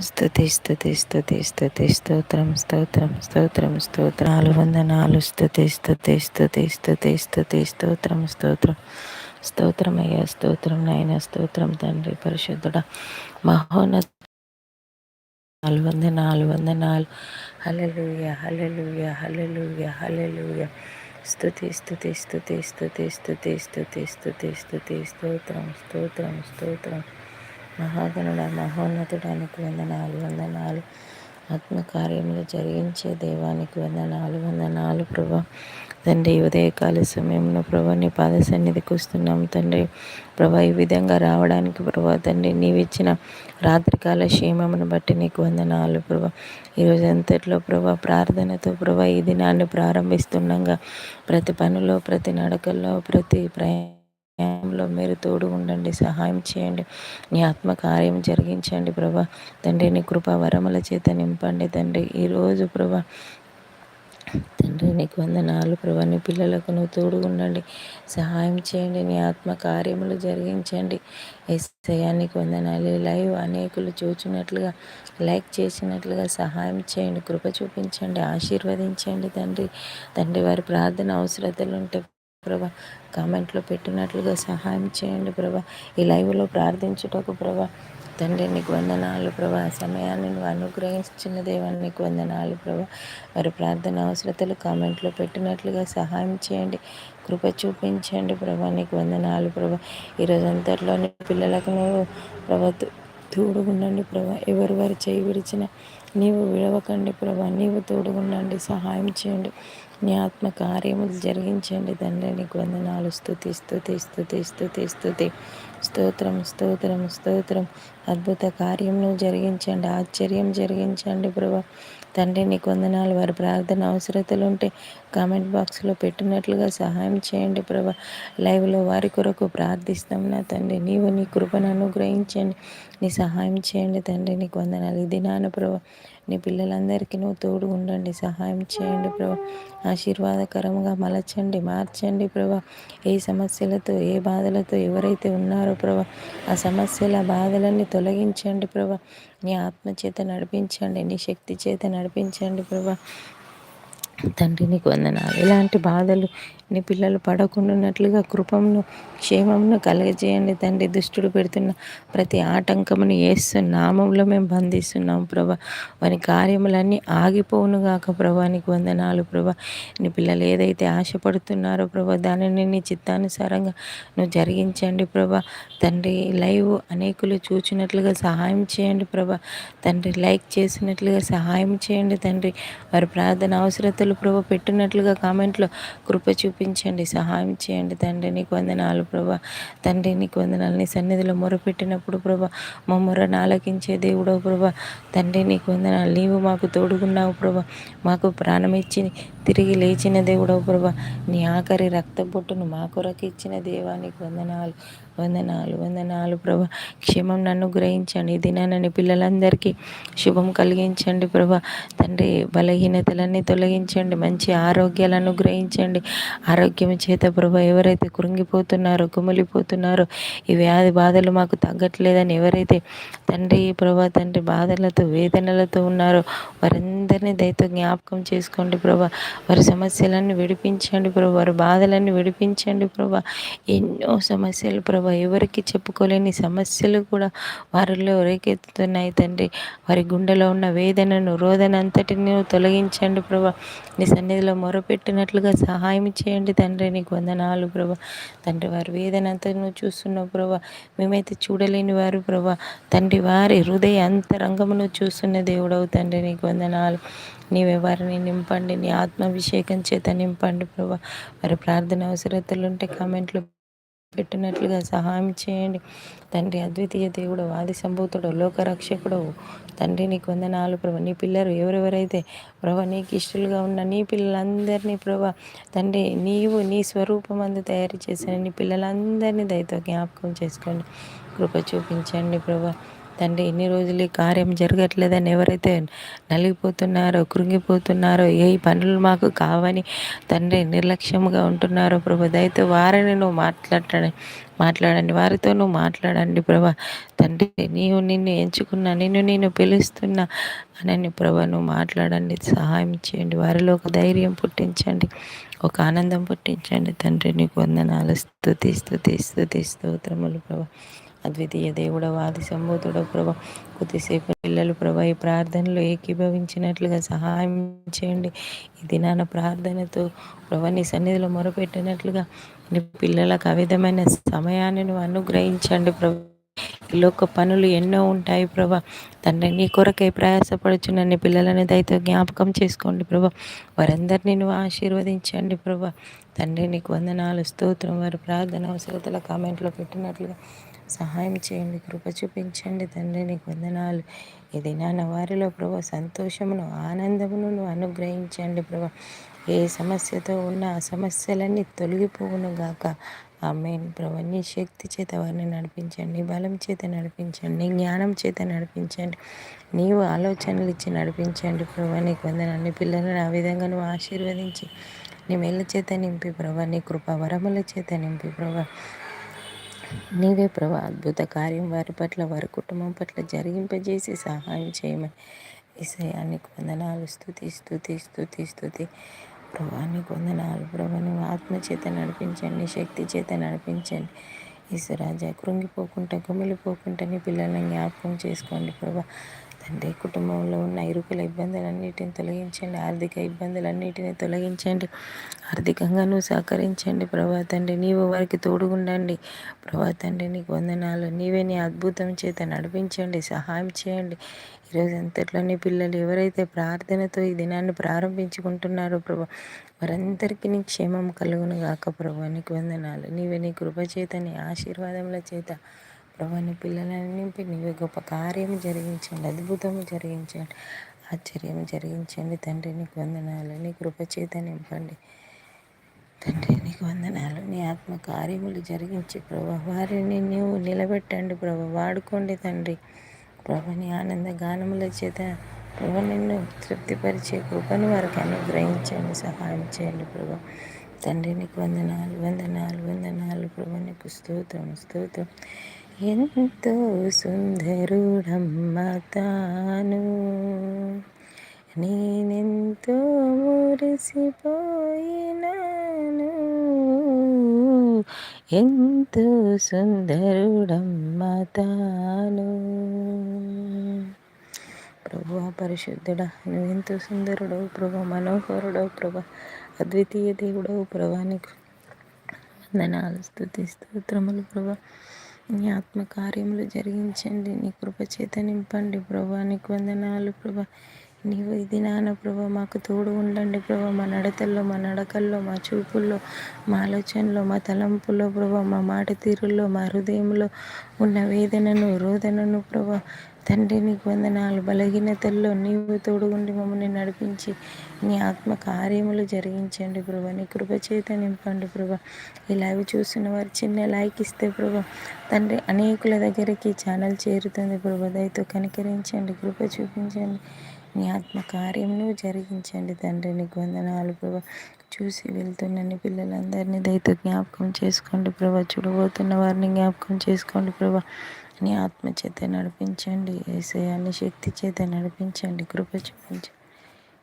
స్థుతి స్థుతి స్థుతి స్థుతి స్తోత్రం స్తోత్రం స్తోత్రం స్తోత్రం నాలుగు వందనాలు స్థుతి స్థుతి స్థుతి స్థుతి స్థుతి స్తోత్రం స్తోత్రం స్తోత్రం అయ్యా స్తోత్రం నాయన స్తోత్రం తండ్రి పరిశుద్ధుడ మహోన్నత నాలుగు వంద నాలుగు వంద నాలుగు హలలుయ హలలుయ హలలుయ హలలుయ స్థుతి స్థుతి స్థుతి స్థుతి స్థుతి స్థుతి స్థుతి స్థుతి స్తోత్రం స్తోత్రం స్తోత్రం మహాగణుడ మహోన్నతుడానికి వందనాలు వందనాలు. ఆత్మకార్యములు జరిగించే దేవానికి వందనాలు వందనాలు ప్రభా. తండ్రి ఉదయకాల సమయంలో ప్రభా నీ పాద సన్నిధికి వస్తున్నాం తండ్రి. ప్రభా ఈ విధంగా రావడానికి ప్రభా తండ్రి నీవిచ్చిన రాత్రికాల క్షేమమును బట్టి నీకు వందనాలు ప్రభా. ఈరోజు అంతట్లో ప్రభా ప్రార్థనతో ప్రభా ఈ దినాన్ని ప్రారంభిస్తుండగా ప్రతి పనిలో ప్రతి నడకల్లో ప్రతి ప్రయాణం న్యాయంలో మీరు తోడు ఉండండి సహాయం చేయండి. నీ ఆత్మ కార్యం జరిగించండి ప్రభా. తండ్రి నీ కృప వరముల చేత నింపండి తండ్రి. ఈరోజు ప్రభా తండ్రి నీకు వందనాలు ప్రభా. నీ పిల్లలకు నువ్వు తోడు ఉండండి సహాయం చేయండి నీ ఆత్మ కార్యములు జరిగించండి. వంద వందనాలు. లైవ్ అనేకులు చూచినట్లుగా లైక్ చేసినట్లుగా సహాయం చేయండి కృప చూపించండి ఆశీర్వదించండి తండ్రి. తండ్రి వారి ప్రార్థన అవసరతలు ఉంటే ప్రభా. కామెంట్లో పెట్టినట్లుగా సహాయం చేయండి ప్రభా. ఈ లైవ్లో ప్రార్థించుటకు ప్రభా. తండ్రి నీకు వందనాలు ప్రభా. సమయాన్ని నువ్వు అనుగ్రహించిన దేవాన్ని నీకు వందనాలు ప్రభా. మరి ప్రార్థన అవసరతలు కామెంట్లో పెట్టినట్లుగా సహాయం చేయండి. కృప చూపించండి ప్రభా. నీకు వందనాలు ప్రభా. ఈరోజు అంతట్లోని పిల్లలకు నువ్వు ప్రభా తోడుగుండండి ప్రభా. ఎవరు వారు చేయి విడిచిన నీవు విడవకండి ప్రభా. నీవు తోడుగుండండి సహాయం చేయండి. నీ ఆత్మ కార్యములు జరిగించండి తండ్రి. నీకు వందనాలు స్థుతి స్థుతి స్థుతి స్థుతి స్థుతి. స్తోత్రం స్తోత్రం స్తోత్రం. అద్భుత కార్యములు జరిగించండి. ఆశ్చర్యం జరిగించండి ప్రభా. తండ్రి నీకు వందనాలు. వారి ప్రార్థన అవసరతలు ఉంటే కామెంట్ బాక్స్లో పెట్టినట్లుగా సహాయం చేయండి ప్రభా. లైవ్లో వారి కొరకు ప్రార్థిస్తాం నా తండ్రి. నీవు నీ కృపను అనుగ్రహించండి. నీ సహాయం చేయండి తండ్రి. నీకు వందనాలు. ఇది నాన్న ప్రభా నీ పిల్లలందరికీ నువ్వు తోడు ఉండండి సహాయం చేయండి ప్రభా. ఆశీర్వాదకరంగా మలచండి మార్చండి ప్రభా. ఏ సమస్యలతో ఏ బాధలతో ఎవరైతే ఉన్నారో ప్రభా ఆ సమస్యల బాధలన్నీ తొలగించండి ప్రభా. నీ ఆత్మ చేత నడిపించండి నీ శక్తి చేత నడిపించండి ప్రభా. తండ్రి నీకు వందనాలు. ఇలాంటి బాధలు నీ పిల్లలు పడకుండాన్నట్లుగా కృపమును క్షేమమును కలగజేయండి తండ్రి. దుష్టుడు పెడుతున్న ప్రతి ఆటంకమును ఏసు నామంలో మేము బంధిస్తున్నాం ప్రభా. వారి కార్యములన్నీ ఆగిపోవును గాక ప్రభా. నీకు వందనాలు ప్రభా. నీ పిల్లలు ఏదైతే ఆశపడుతున్నారో ప్రభా దానిని నీ చిత్తానుసారంగా నువ్వు జరిగించండి ప్రభా. తండ్రి లైవ్ అనేకులు చూచినట్లుగా సహాయం చేయండి ప్రభా. తండ్రి లైక్ చేసినట్లుగా సహాయం చేయండి తండ్రి. వారి ప్రార్థన అవసరతలు ప్రభా పెట్టినట్లుగా కామెంట్లో కృప చూపి నడిపించండి సహాయం చేయండి. తండ్రి నీకు వందనాలు ప్రభా. తండ్రి నీకు వందనాలు. నీ సన్నిధిలో మొరపెట్టినప్పుడు ప్రభా మా మొరను ఆలకించే దేవుడవు ప్రభా. తండ్రి నీకు వందనాలు. నీవు మాకు తోడుకున్నావు ప్రభా. మాకు ప్రాణం ఇచ్చి తిరిగి లేచిన దేవుడవు ప్రభా. నీ ఆఖరి రక్త బొట్టును మా కొరకు ఇచ్చిన దేవానికి వందనాలు. వందనాలు వందనాలు ప్రభా. క్షేమం నన్ను గ్రహించండి దినానని పిల్లలందరికీ శుభం కలిగించండి ప్రభా. తండ్రి బలహీనతలన్నీ తొలగించండి మంచి ఆరోగ్యాలను గ్రహించండి. ఆరోగ్యం చేత ప్రభా ఎవరైతే కృంగిపోతున్నారో కుమిలిపోతున్నారో ఈ వ్యాధి బాధలు మాకు తగ్గట్లేదని ఎవరైతే తండ్రి ప్రభా తండ్రి బాధలతో వేదనలతో ఉన్నారో వారందరినీ దయతో జ్ఞాపకం చేసుకోండి ప్రభా. వారి సమస్యలన్నీ విడిపించండి ప్రభా వారి బాధలన్నీ విడిపించండి ప్రభా. ఎన్నో సమస్యలు ప్రభా ప్రభా ఎవరికి చెప్పుకోలేని సమస్యలు కూడా వారిలో రేకెత్తుతున్నాయి తండ్రి. వారి గుండెలో ఉన్న వేదనను రోదన అంతటిని తొలగించండి ప్రభా. నీ సన్నిధిలో మొరపెట్టినట్లుగా సహాయం చేయండి తండ్రి నీకు వందనాలు ప్రభా. తండ్రి వారి వేదన అంతా చూస్తున్నావు ప్రభా. మేమైతే చూడలేని వారు ప్రభా. తండ్రి వారి హృదయ అంతరంగమును చూస్తున్న దేవుడవు తండ్రి నీకు వందనాలు. నీవే వారిని నింపండి నీ ఆత్మాభిషేకం చేత నింపండి ప్రభా. వారి ప్రార్థన అవసరతలు ఉంటే కామెంట్లు పెట్టినట్లుగా సహాయం చేయండి. తండ్రి అద్వితీయ దేవుడు ఆది సంభూతుడు లోకరక్షకుడు. తండ్రి నీకు వందనాలు ప్రభా. నీ పిల్లలు ఎవరెవరైతే ప్రభా నీకు ఇష్టలుగా ఉన్న నీ పిల్లలందరినీ ప్రభ తండ్రి నీవు నీ స్వరూపం అందు తయారు చేసిన నీ పిల్లలందరినీ దయతో జ్ఞాపకం చేసుకోండి. కృప చూపించండి ప్రభా. తండ్రి ఎన్ని రోజులు ఈ కార్యం జరగట్లేదని ఎవరైతే నలిగిపోతున్నారో కృంగిపోతున్నారో ఏ పనులు మాకు కావని తండ్రి నిర్లక్ష్యంగా ఉంటున్నారో ప్రభు దయతో వారిని నువ్వు మాట్లాడండి మాట్లాడండి. వారితో నువ్వు మాట్లాడండి ప్రభా. తండ్రి నీవు నిన్ను ఎంచుకున్నా నిన్ను నేను పిలుస్తున్నా అని ప్రభా నువ్వు మాట్లాడండి. సహాయం చేయండి. వారిలో ఒక ధైర్యం పుట్టించండి. ఒక ఆనందం పుట్టించండి. తండ్రి నీకు వందనాలు. స్థుతి స్థుతి స్థుతి స్తోత్రములు ప్రభా. అద్వితీయ దేవుడు వాది సంబోధుడ ప్రభా కొద్దిసేపు పిల్లలు ప్రభా ఈ ప్రార్థనలో ఏకీభవించినట్లుగా సహాయం చేయండి. ఈ దినాన ప్రార్థనతో ప్రభా నీ సన్నిధిలో మొరపెట్టినట్లుగా నీ పిల్లలకు అవిధమైన సమయాన్ని నువ్వు అనుగ్రహించండి ప్రభు. లోక పనులు ఎన్నో ఉంటాయి ప్రభా. తండ్రి నీ కొరకై ప్రయాసపడుచున్న నీ పిల్లలని దయతో జ్ఞాపకం చేసుకోండి ప్రభా. వారందరినీ నువ్వు ఆశీర్వదించండి ప్రభా. తండ్రి నీకు వందనాలు స్తోత్రం వారి ప్రార్థన అవసరతల కామెంట్లో పెట్టినట్లుగా సహాయం చేయండి కృప చూపించండి తండ్రి నీకు వందనాలు. ఇది నాన్న వారిలో ప్రభా సంతోషమును ఆనందమును నువ్వు అనుగ్రహించండి ప్రభా. ఏ సమస్యతో ఉన్న ఆ సమస్యలన్నీ తొలగిపోవును గాక. ఆమెన్. ప్రభు నీ శక్తి చేత వారిని నడిపించండి బలం చేత నడిపించండి జ్ఞానం చేత నడిపించండి నీవు ఆలోచనలు ఇచ్చి నడిపించండి. ప్రభా నీకు వందనాన్ని పిల్లలను ఆ విధంగా నువ్వు ఆశీర్వదించి నీ మెల్ల చేత నింపి ప్రభా నీ కృప వరముల చేత నింపి ప్రభా నీవే ప్రభా అద్భుత కార్యం వారి పట్ల వారి కుటుంబం పట్ల జరిగింపజేసి సహాయం చేయమని. ఈసయానికి వందనాలు. స్థుతి స్థుతి స్థుతి స్థుతి ప్రభాని కొందనాలు. ప్రభాని ఆత్మ చేత నడిపించండి శక్తి చేత నడిపించండి. ఈశ్వరాజ కృంగిపోకుండా కుమిలిపోకుండా నీ పిల్లల్ని జ్ఞాపకం చేసుకోండి ప్రభా. తండ్రి కుటుంబంలో ఉన్న ఇరుకుల ఇబ్బందులన్నిటిని తొలగించండి. ఆర్థిక ఇబ్బందులన్నిటిని తొలగించండి. ఆర్థికంగా నువ్వు సహకరించండి ప్రభా తండ్రి. నీవు వారికి తోడుగుండండి. ప్రభా తండ్రి నీకు వందనాలు. నీవే నీ అద్భుతం చేత నడిపించండి. సహాయం చేయండి. ఈరోజు అంతట్లోని పిల్లలు ఎవరైతే ప్రార్థనతో ఈ దినాన్ని ప్రారంభించుకుంటున్నారో ప్రభా వారందరికీ నీ క్షేమం కలుగును గాక ప్రభా. నీకు వందనాలు. నీవే నీ కృప చేత నీ ఆశీర్వాదముల చేత ప్రభుని పిల్లలని నింపి నీవే గొప్ప కార్యం జరిగించండి అద్భుతము జరిగించండి ఆశ్చర్యం జరిగించండి. తండ్రి నీకు వందనాలు నీ కృపచేత నింపండి. తండ్రి నీకు వందనాలు నీ ఆత్మ కార్యములు జరిగించి ప్రభా వారిని నీవు నిలబెట్టండి ప్రభా వాడుకోండి తండ్రి. ప్రభుని ఆనంద గానముల చేత ప్రభు నిన్ను తృప్తిపరిచే కృపను వారికి అనుగ్రహించండి సహాయం చేయండి ప్రభు. తండ్రి నీకు వందనాలు వందనాలు వందనాలు ప్రభు నీకు స్తోత్రం స్తోత్రం. ఎంతో సుందరుడమ్మ తాను. నేనెంతో మురిసిపోయినాను. ఎంతో సుందరుడమ్మ తాను. ప్రభు పరిశుద్ధుడా నువ్వు ఎంతో సుందరుడవు ప్రభు మనోహరుడవు ప్రభ అద్వితీయ దేవుడవు ప్రభానికి వందనాలు స్థుతి స్తోత్రములు ప్రభా. నీ ఆత్మకార్యములు జరిగించండి. నీ కృప చేత నింపండి. ప్రభా నీకు వందనాలు ప్రభా. నీవు ఇది నాన్న ప్రభా మాకు తోడు ఉండండి ప్రభా. మా నడతల్లో మా నడకల్లో మా చూపుల్లో మా ఆలోచనలో మా తలంపులో ప్రభా మా మాట తీరుల్లో మా హృదయంలో ఉన్న వేదనను రోదనను ప్రభా. తండ్రి నీకు వందనాలు. బలహీనతల్లో నీవు తోడుగుండి మమ్మల్ని నడిపించి నీ ఆత్మ కార్యములు జరిగించండి ప్రభా. నీ కృపచేత నింపండి ప్రభా. ఈ లైవ్ చూసిన వారు చిన్న లైక్ ఇస్తే ప్రభా తండ్రి అనేకుల దగ్గరికి ఛానల్ చేరుతుంది ప్రభా. దయతో కనికరించండి కృప చూపించండి. నీ ఆత్మ కార్యమును జరిగించండి తండ్రి నీకు వందనాలు ప్రభా. చూసి వెళ్తున్న పిల్లలందరినీ. దయతో జ్ఞాపకం చేసుకోండి ప్రభా. చూడబోతున్న వారిని జ్ఞాపకం చేసుకోండి ప్రభా. నీ ఆత్మ చేత నడిపించండి. ఏసయాన్ని శక్తి చేత నడిపించండి. కృప చూపించండి.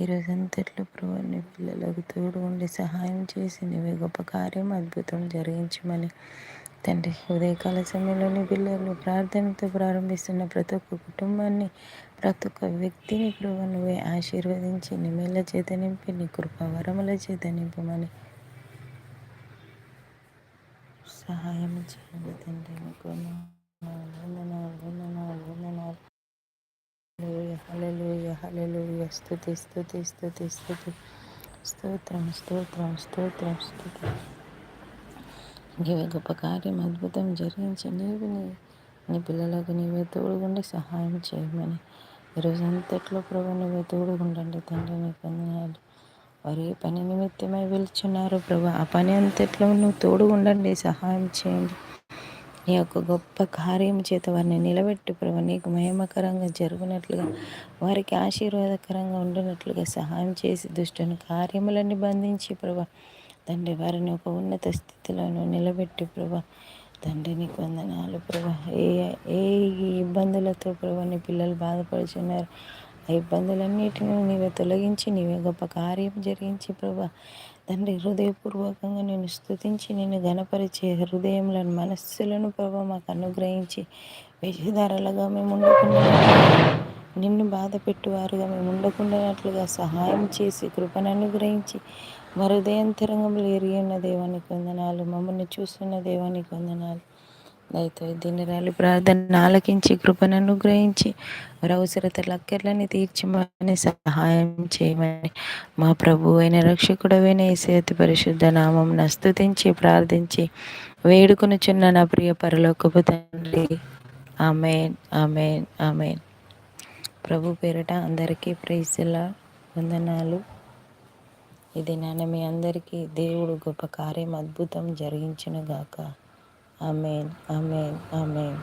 ఈరోజు అంతట్లో ప్రభు నీ పిల్లలకు తోడు ఉండి సహాయం చేసి నీవే గొప్ప కార్యం అద్భుతం జరిగించమని తండ్రి ఉదయకాల సమయంలోని పిల్లలు ప్రార్థనతో ప్రారంభిస్తున్న ప్రతి ఒక్క కుటుంబాన్ని ప్రతి ఒక్క వ్యక్తిని ప్రభు నువ్వే ఆశీర్వదించి నిమేళ్ళ చేత నింపి నీ కృప వరముల చేత నింపమని సహాయం చేయండి తండ్రి. నీకు స్థుతి స్థుతి స్థుతి స్థుతి స్తోత్రం స్తోత్రం స్తోత్రం స్తోత్రం. నీవే గొప్ప కార్యం అద్భుతం జరిగించి నీవు నీ నీ పిల్లలకు నీవే తోడుగుండి సహాయం చేయమని. ఈరోజు అంతట్లో ప్రభు నువ్వే తోడుగుండండి తండ్రి నీ పొందినాడు వారి పని నిమిత్తమై వెళ్తున్నారు ప్రభు. ఆ పని అంతట్లో నువ్వు తోడుగుండండి సహాయం చేయండి. నీ యొక్క గొప్ప కార్యం చేత వారిని నిలబెట్టి ప్రభు నీకు మహిమకరంగా జరుగునట్లుగా వారికి ఆశీర్వాదకరంగా ఉండినట్లుగా సహాయం చేసి దుష్టుని కార్యములన్నీ బంధించి ప్రభా తండ్రి వారిని ఒక ఉన్నత స్థితిలోనూ నిలబెట్టి ప్రభా. తండ్రి నీకు వందనాలు ప్రభా. ఏ ఏ ఇబ్బందులతో ప్రభా నీ పిల్లలు బాధపడుచున్నారు? ఆ ఇబ్బందులన్నిటిని నీవే తొలగించి నీవే గొప్ప కార్యం జరిగించి ప్రభా. తండ్రి హృదయపూర్వకంగా నేను స్థుతించి నేను గణపరిచే హృదయంలోని మనస్సులను ప్రభా మాకు అనుగ్రహించి వేషధారలుగా మేము ఉండకుండా నిన్ను బాధ పెట్టువారుగా మేము ఉండకుండానట్లుగా సహాయం చేసి కృపను అనుగ్రహించి మా హృదయంతరంగంలో ఎరిగి ఉన్న దేవానికి వందనాలు మమ్మల్ని చూస్తున్న దేవానికి వందనాలు. దయతో దినరాలు ప్రార్థన ఆలకించి కృపను అనుగ్రహించి వారి అవసరతల అక్కర్లని తీర్చమని సహాయం చేయమని మా ప్రభు అయిన రక్షకుడవైన అతి పరిశుద్ధ నామం స్తుతించి ప్రార్థించి వేడుకొనుచున్న నా ప్రియ పరలోకపు తండ్రి. Amen amen amen. ప్రభు పేరిట అందరికీ ప్రైజ్ల వందనాలు. ఇది నాన్న మీ అందరికీ దేవుడు గొప్ప కార్యం అద్భుతం జరిగించిన గాక. Amen amen amen.